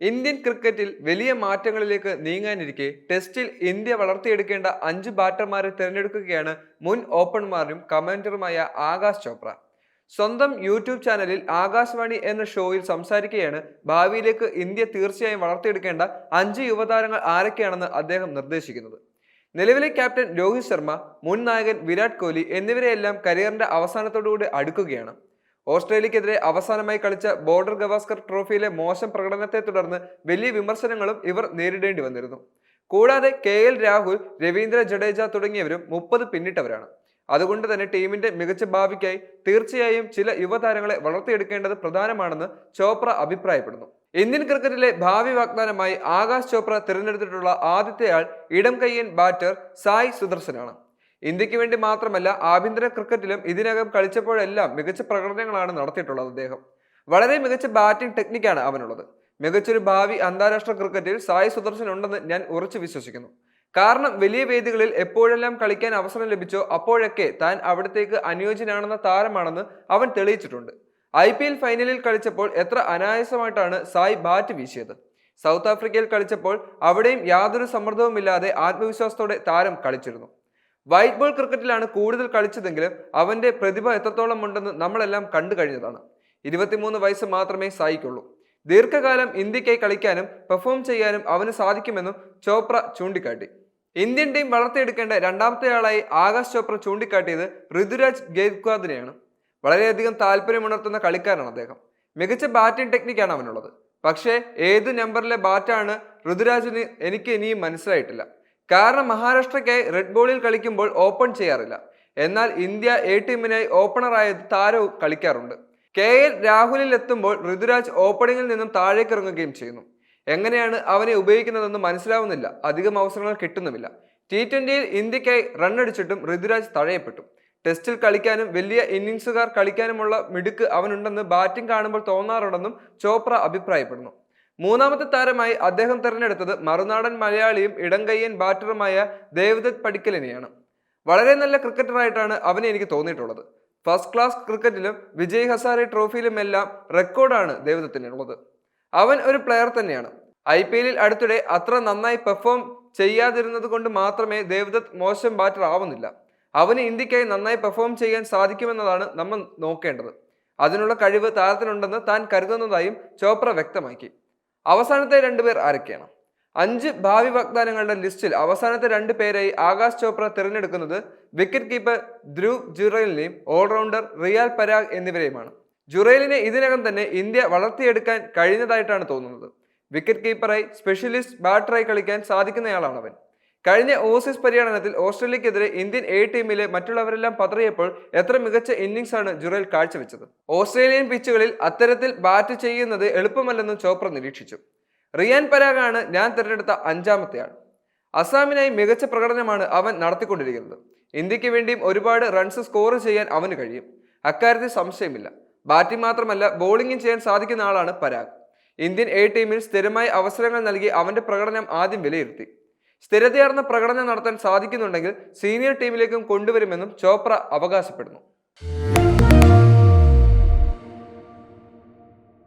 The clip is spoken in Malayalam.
ഇന്ത്യൻ ക്രിക്കറ്റിൽ വലിയ മാറ്റങ്ങളിലേക്ക് നീങ്ങാനിരിക്കെ ടെസ്റ്റിൽ ഇന്ത്യ വളർത്തിയെടുക്കേണ്ട അഞ്ച് ബാറ്റർമാരെ തിരഞ്ഞെടുക്കുകയാണ് മുൻ ഓപ്പണർമാരും കമാൻഡറുമായ ആകാശ് ചോപ്ര. സ്വന്തം യൂട്യൂബ് ചാനലിൽ ആകാശവാണി എന്ന ഷോയിൽ സംസാരിക്കുകയാണ്. ഭാവിയിലേക്ക് ഇന്ത്യ തീർച്ചയായും വളർത്തിയെടുക്കേണ്ട അഞ്ച് യുവതാരങ്ങൾ ആരൊക്കെയാണെന്ന് അദ്ദേഹം നിർദ്ദേശിക്കുന്നത്. നിലവിലെ ക്യാപ്റ്റൻ രോഹിത് ശർമ്മ മുൻ നായകൻ വിരാട് കോഹ്ലി എന്നിവരെയെല്ലാം കരിയറിന്റെ അവസാനത്തോടുകൂടി അടുക്കുകയാണ്. ഓസ്ട്രേലിയക്കെതിരെ അവസാനമായി കളിച്ച ബോർഡർ ഗവാസ്കർ ട്രോഫിയിലെ മോശം പ്രകടനത്തെ തുടർന്ന് വലിയ വിമർശനങ്ങളും ഇവർ നേരിടേണ്ടി വന്നിരുന്നു. കൂടാതെ കെ എൽ രാഹുൽ രവീന്ദ്ര ജഡേജ തുടങ്ങിയവരും മുപ്പത് പിന്നിട്ടവരാണ്. അതുകൊണ്ട് തന്നെ ടീമിന്റെ മികച്ച ഭാവിക്കായി തീർച്ചയായും ചില യുവതാരങ്ങളെ വളർത്തിയെടുക്കേണ്ടത് പ്രധാനമാണെന്ന് ചോപ്ര അഭിപ്രായപ്പെടുന്നു. ഇന്ത്യൻ ക്രിക്കറ്റിലെ ഭാവി വാഗ്ദാനമായി ആകാശ് ചോപ്ര തിരഞ്ഞെടുത്തിട്ടുള്ള ആദ്യത്തെയാൾ ഇടം കയ്യൻ ബാറ്റർ സായ് സുദർശനാണ്. ഇന്ത്യയ്ക്ക് വേണ്ടി മാത്രമല്ല ആഭ്യന്തര ക്രിക്കറ്റിലും ഇതിനകം കളിച്ചപ്പോഴെല്ലാം മികച്ച പ്രകടനങ്ങളാണ് നടത്തിയിട്ടുള്ളത് അദ്ദേഹം. വളരെ മികച്ച ബാറ്റിംഗ് ടെക്നിക്കാണ് അവനുള്ളത്. മികച്ചൊരു ഭാവി അന്താരാഷ്ട്ര ക്രിക്കറ്റിൽ സായി സുദർശൻ ഉണ്ടെന്ന് ഞാൻ ഉറച്ചു വിശ്വസിക്കുന്നു. കാരണം വലിയ വേദികളിൽ എപ്പോഴെല്ലാം കളിക്കാൻ അവസരം ലഭിച്ചോ അപ്പോഴൊക്കെ താൻ അവിടത്തേക്ക് അനുയോജ്യനാണെന്ന താരമാണെന്ന് അവൻ തെളിയിച്ചിട്ടുണ്ട്. ഐ പി എൽ ഫൈനലിൽ കളിച്ചപ്പോൾ എത്ര അനായാസമായിട്ടാണ് സായി ബാറ്റ് വീശിയത്. സൗത്ത് ആഫ്രിക്കയിൽ കളിച്ചപ്പോൾ അവിടെയും യാതൊരു സമ്മർദ്ദവുമില്ലാതെ ആത്മവിശ്വാസത്തോടെ താരം കളിച്ചിരുന്നു. വൈറ്റ് ബോൾ ക്രിക്കറ്റിലാണ് കൂടുതൽ കളിച്ചതെങ്കിലും അവന്റെ പ്രതിഭ എത്രത്തോളം ഉണ്ടെന്ന് നമ്മളെല്ലാം കണ്ടു കഴിഞ്ഞതാണ്. ഇരുപത്തിമൂന്ന് വയസ്സ് മാത്രമേ സായിക്കുള്ളൂ. ദീർഘകാലം ഇന്ത്യക്കായി കളിക്കാനും പെർഫോം ചെയ്യാനും അവന് സാധിക്കുമെന്നും ചോപ്ര ചൂണ്ടിക്കാട്ടി. ഇന്ത്യൻ ടീം വളർത്തിയെടുക്കേണ്ട രണ്ടാമത്തെയാളായി ആകാശ് ചോപ്ര ചൂണ്ടിക്കാട്ടിയത് ഋതുരാജ് ഗേദ്വാദിനെയാണ് വളരെയധികം താല്പര്യമുണർത്തുന്ന കളിക്കാരനാണ് അദ്ദേഹം. മികച്ച ബാറ്റിംഗ് ടെക്നിക്കാണ് അവനുള്ളത്. പക്ഷേ ഏത് നമ്പറിലെ ബാറ്റാണ് ഋതുരാജിന് എനിക്ക് ഇനിയും മനസ്സിലായിട്ടില്ല. കാരണം മഹാരാഷ്ട്രയ്ക്കായി റെഡ് ബോളിൽ കളിക്കുമ്പോൾ ഓപ്പൺ ചെയ്യാറില്ല. എന്നാൽ ഇന്ത്യ എ ടീമിനായി ഓപ്പണറായ താരവും കളിക്കാറുണ്ട്. കെ എൽ രാഹുലിൽ എത്തുമ്പോൾ ഋതുരാജ് ഓപ്പണിങ്ങിൽ നിന്നും താഴേക്ക് ഇറങ്ങുകയും ചെയ്യുന്നു. എങ്ങനെയാണ് അവനെ ഉപയോഗിക്കുന്നതെന്ന് മനസ്സിലാവുന്നില്ല. അധികം അവസരങ്ങൾ കിട്ടുന്നുമില്ല. ടി ട്വന്റിയിൽ ഇന്ത്യക്കായി റണ്ണടിച്ചിട്ടും ഋതുരാജ് തഴയപ്പെട്ടു. ടെസ്റ്റിൽ കളിക്കാനും വലിയ ഇന്നിങ്സുകാർ കളിക്കാനുമുള്ള മിടുക്ക് അവനുണ്ടെന്ന് ബാറ്റിംഗ് കാണുമ്പോൾ തോന്നാറുണ്ടെന്നും ചോപ്ര അഭിപ്രായപ്പെടുന്നു. മൂന്നാമത്തെ താരമായി അദ്ദേഹം തിരഞ്ഞെടുത്തത് മറുനാടൻ മലയാളിയും ഇടംകയ്യൻ ബാറ്ററുമായ ദേവദത്ത് പടിക്കലിനെയാണ് വളരെ നല്ല ക്രിക്കറ്ററായിട്ടാണ് അവനെ എനിക്ക് തോന്നിയിട്ടുള്ളത്. ഫസ്റ്റ് ക്ലാസ് ക്രിക്കറ്റിലും വിജയ് ഹസാരെ ട്രോഫിയിലുമെല്ലാം റെക്കോർഡാണ് ദേവദത്തിനുള്ളത്. അവൻ ഒരു പ്ലെയർ തന്നെയാണ്. ഐ പി എല്ലിൽ അടുത്തിടെ അത്ര നന്നായി പെർഫോം ചെയ്യാതിരുന്നത് കൊണ്ട് മാത്രമേ ദേവദത്ത് മോശം ബാറ്റർ ആവുന്നില്ല. അവന് ഇന്ത്യക്കായി നന്നായി പെർഫോം ചെയ്യാൻ സാധിക്കുമെന്നതാണ് നമ്മൾ നോക്കേണ്ടത്. അതിനുള്ള കഴിവ് താരത്തിനുണ്ടെന്ന് താൻ കരുതുന്നതായും ചോപ്ര വ്യക്തമാക്കി. അവസാനത്തെ രണ്ടുപേർ ആരൊക്കെയാണ്? അഞ്ച് ഭാവി വാഗ്ദാനങ്ങളുടെ ലിസ്റ്റിൽ അവസാനത്തെ രണ്ട് പേരായി ആകാശ് ചോപ്ര തിരഞ്ഞെടുക്കുന്നത് വിക്കറ്റ് കീപ്പർ ധ്രുവ് ജുറൈലിനെയും ഓൾറൗണ്ടർ റിയാൽ പരാഗ് എന്നിവരെയുമാണ്. ജുറൈലിനെ ഇതിനകം തന്നെ ഇന്ത്യ വളർത്തിയെടുക്കാൻ കഴിഞ്ഞതായിട്ടാണ് തോന്നുന്നത്. വിക്കറ്റ് കീപ്പറായി സ്പെഷ്യലിസ്റ്റ് ബാറ്ററായി കളിക്കാൻ സാധിക്കുന്നയാളാണ് അവൻ കഴിഞ്ഞ ഓസീസ് പര്യടനത്തിൽ ഓസ്ട്രേലിയക്കെതിരെ ഇന്ത്യൻ എ ടീമിലെ മറ്റുള്ളവരെല്ലാം പതറിയപ്പോൾ എത്ര മികച്ച ഇന്നിംഗ്സ് ആണ് ജുറൈൽ കാഴ്ചവെച്ചത്. ഓസ്ട്രേലിയൻ പിച്ചുകളിൽ അത്തരത്തിൽ ബാറ്റ് ചെയ്യുന്നത് എളുപ്പമല്ലെന്നും ചോപ്ര നിരീക്ഷിച്ചു. റിയാൻ പരാഗാണ് ഞാൻ തിരഞ്ഞെടുത്ത അഞ്ചാമത്തെ ആൾ അസാമിനായി മികച്ച പ്രകടനമാണ് അവൻ നടത്തിക്കൊണ്ടിരിക്കുന്നത്. ഇന്ത്യയ്ക്ക് വേണ്ടിയും ഒരുപാട് റൺസ് സ്കോർ ചെയ്യാൻ അവന് കഴിയും. അക്കാര്യത്തിൽ സംശയമില്ല. ബാറ്റിംഗ് മാത്രമല്ല ബോളിംഗും ചെയ്യാൻ സാധിക്കുന്ന ആളാണ് പരാഗ്. ഇന്ത്യൻ എ ടീമിൽ സ്ഥിരമായി അവസരങ്ങൾ നൽകി അവന്റെ പ്രകടനം ആദ്യം വിലയിരുത്തി. സ്ഥിരതയാർന്ന പ്രകടനം നടത്താൻ സാധിക്കുന്നുണ്ടെങ്കിൽ സീനിയർ ടീമിലേക്കും കൊണ്ടുവരുമെന്നും ചോപ്ര അവകാശപ്പെടുന്നു.